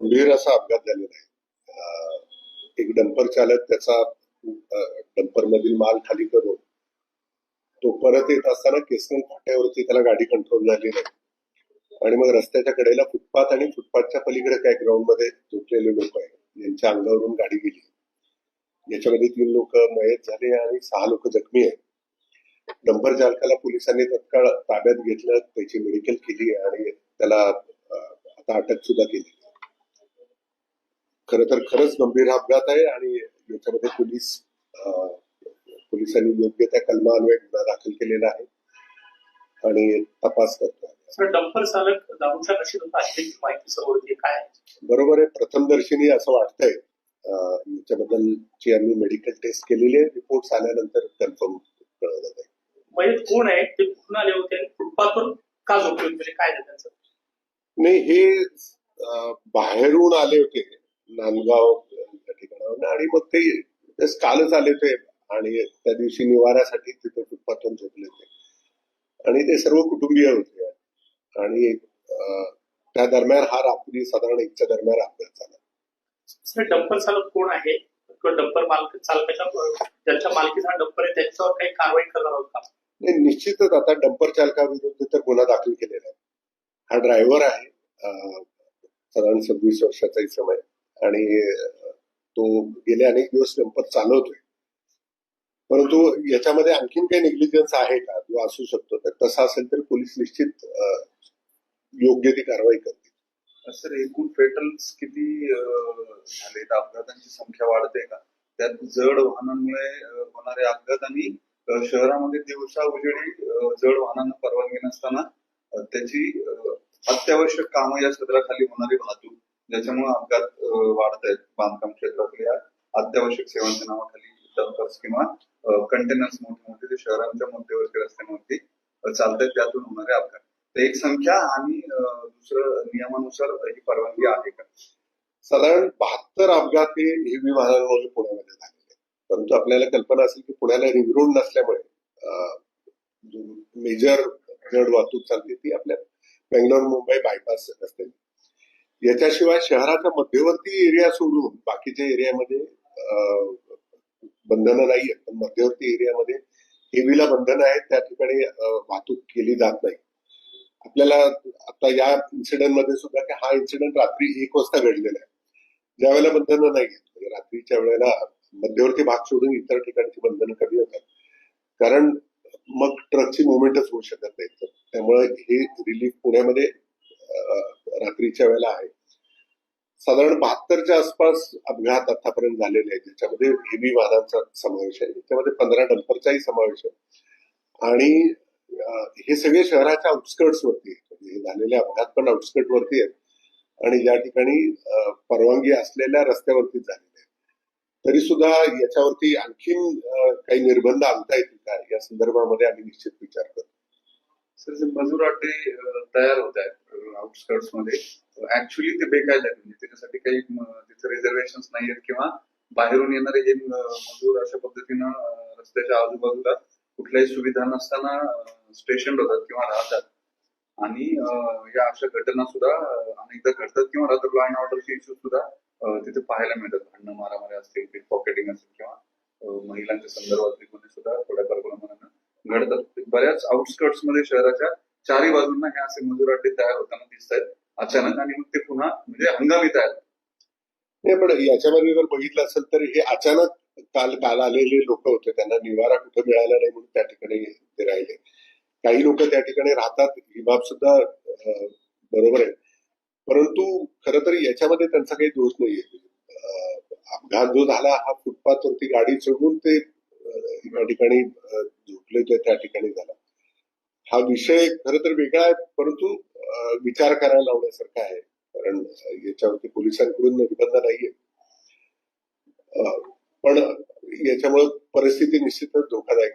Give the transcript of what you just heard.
गंभीर असा अपघात झालेला आहे. एक डंपर चालक त्याचा डंपर मधील माल खाली करून तो परत येत असताना केसरन फाट्यावरती त्याला गाडी कंट्रोल झाली नाही आणि मग रस्त्याच्या कडेला फुटपाथ आणि फुटपाथच्या पलीकडे काय ग्राउंडमध्ये झोपलेले लोक आहेत. यांच्या अंगावरून गाडी गेली. याच्यामध्ये तीन लोक मयत झाले आणि सहा लोक जखमी आहेत. डंपर चालकाला पोलिसांनी तत्काळ ताब्यात घेतलं. त्याची मेडिकल केली आणि त्याला आता अटक सुद्धा केली. खर तर खरंच गंभीर हा अपघात आहे आणि याच्यामध्ये पोलीस पोलिसांनी योग्य त्या कलमान्वये गुन्हा दाखल केलेला आहे आणि तपास करतोय. सर डंपर चालक दारूच्या नशेत होता अशी देखील माहिती समोर काय? बरोबर आहे प्रथमदर्शनी असं वाटतंय. याच्याबद्दलची आम्ही मेडिकल टेस्ट केलेली आहे. रिपोर्ट आल्यानंतर कन्फर्म कळवलं जाईल मयत कोण आहे? ते कुठून आले होते आणि फुटपाथवर का झोपले म्हणजे काय त्यांचं? नाही हे बाहेरून आले होते. नांदगाव त्या ठिकाणावरून आणि मग ते ते कालच आले होते आणि त्या दिवशी निवाऱ्यासाठी तिथे फुटपाथवर झोपले होते आणि ते सर्व कुटुंबीय होते. आणि त्या दरम्यान हा रात्री साधारण एकच्या दरम्यान अपघात झाला. सर डंपर चालक कोण आहे? डंपर मालक चालकाच्या ज्यांच्या मालकीचा डंपर आहे त्यांच्यावर काही कारवाई करणार आहोत का? नाही निश्चितच आता डंपर चालकाविरुद्ध तर गुन्हा दाखल केलेला आहे. हा ड्रायव्हर आहे साधारण सव्वीस वर्षाचा इसम आहे आणि तो गेले अनेक दिवस संपत चालवतोय. परंतु याच्यामध्ये आणखीन काही निग्लिजन्स आहे का? किंवा असू शकतो. तर तसा असेल तर पोलीस निश्चित योग्य ती कारवाई करतील. सर एकूण फेटल्स किती झाले? अपघातांची संख्या वाढते का? त्यात जड वाहनांमुळे होणारे अपघात आणि शहरामध्ये दिवसा उजेडी जड वाहनांना परवानगी नसताना त्याची अत्यावश्यक कामं या क्षेत्राखाली होणारी वाहतूक ज्याच्यामुळे अपघात वाढत आहेत बांधकाम क्षेत्रातल्या अत्यावश्यक सेवांच्या नावाखाली डंपर्स किंवा कंटेनर्स मोठे मोठे जे शहरांच्या मध्यवर्ती रस्त्यांवरती अं, चालतात त्यातून होणारे अपघात. तर एक संख्या आणि दुसरं नियमानुसार ही परवानगी आहे का? साधारण बहात्तर अपघात हे हेवी वाहनांमुळे पुण्यामध्ये झालेले परंतु आपल्याला कल्पना असेल की पुण्याला रिंग रोड नसल्यामुळे मेजर जड वाहतूक चालते ती आपल्या बेंगलोर मुंबई बायपास रस्ते याच्याशिवाय शहराचा मध्यवर्ती एरिया सोडून बाकीच्या एरियामध्ये बंधनं नाही आहेत. पण मध्यवर्ती एरियामध्ये हेवीला बंधनं आहेत. त्या ठिकाणी वाहतूक केली जात नाही. आपल्याला आता या इन्सिडेंटमध्ये सुद्धा की हा इन्सिडेंट रात्री एक वाजता घडलेला आहे. ज्यावेळेला बंधनं नाही आहेत. म्हणजे रात्रीच्या वेळेला मध्यवर्ती भाग सोडून इतर ठिकाणची बंधनं कमी होतात. कारण मग ट्रकची मुवमेंटच होऊ शकत नाही. तर त्यामुळे हे रिलीफ पुण्यामध्ये रात्रीच्या वेळेला आहे. साधारण बहात्तरच्या आसपास अपघात आतापर्यंत झालेले आहेत. ज्याच्यामध्ये हेवी वाहनांचा समावेश आहे. त्याच्यामध्ये पंधरा डंपरचाही समावेश आहे. आणि हे सगळे शहराच्या आउटस्कर्ट्स वरती आहेत. म्हणजे हे झालेले अपघात पण आउटस्कर्ट वरती आहेत. आणि या ठिकाणी परवानगी असलेल्या रस्त्यावरतीच झालेले आहेत. तरी सुद्धा याच्यावरती आणखीन काही निर्बंध आणता येतील का? या संदर्भामध्ये आम्ही निश्चित विचार करतो. सर जे मजूर अड्डे तयार होत आहेत आउटस्कर्ट्समध्ये ऍक्च्युली ते बेकायदा आहेत. म्हणजे त्याच्यासाठी काही तिथे रिझर्वेशन नाही आहेत किंवा बाहेरून येणारे हे मजूर अशा पद्धतीनं रस्त्याच्या आजूबाजूला कुठल्याही सुविधा नसताना स्टेशन होतात किंवा राहतात. आणि या अशा घटना सुद्धा अनेकदा घडतात किंवा राहतात. लॉ अँड ऑर्डरचे इश्यू सुद्धा तिथे पाहायला मिळतात. भांडणं मारामारी असतील पिक पॉकेटिंग असेल किंवा महिलांच्या संदर्भातले गुन्हे सुद्धा थोड्याफार घडत घडतात. बऱ्याच आउटस्कर्ट्समध्ये शहराच्या चारही बाजूंना हे असे मजूर अड्डे तयार होताना दिसत आहेत अचानक आणि मग ते पुन्हा म्हणजे हंगामी तयार होतात. नाही पण याच्यामध्ये जर बघितलं असेल तर हे अचानक काल काल आलेले लोक होते. त्यांना निवारा कुठे मिळाला नाही म्हणून त्या ठिकाणी ते राहिले. काही लोक त्या ठिकाणी राहतात. ही बाब सुद्धा बरोबर आहे. परंतु खर तर याच्यामध्ये त्यांचा काही दोष नाहीये. अपघात जो झाला हा फुटपाथवरती गाडी चढून ते या ठिकाणी अं, त्या ठिकाणी झाला. हा विषय खर तर वेगळा आहे परंतु विचार करायला लावण्यासारखा आहे. कारण याच्यावरती पोलिसांकडून निर्बंध नाहीये. अं, पण याच्यामुळे परिस्थिती निश्चितच धोकादायक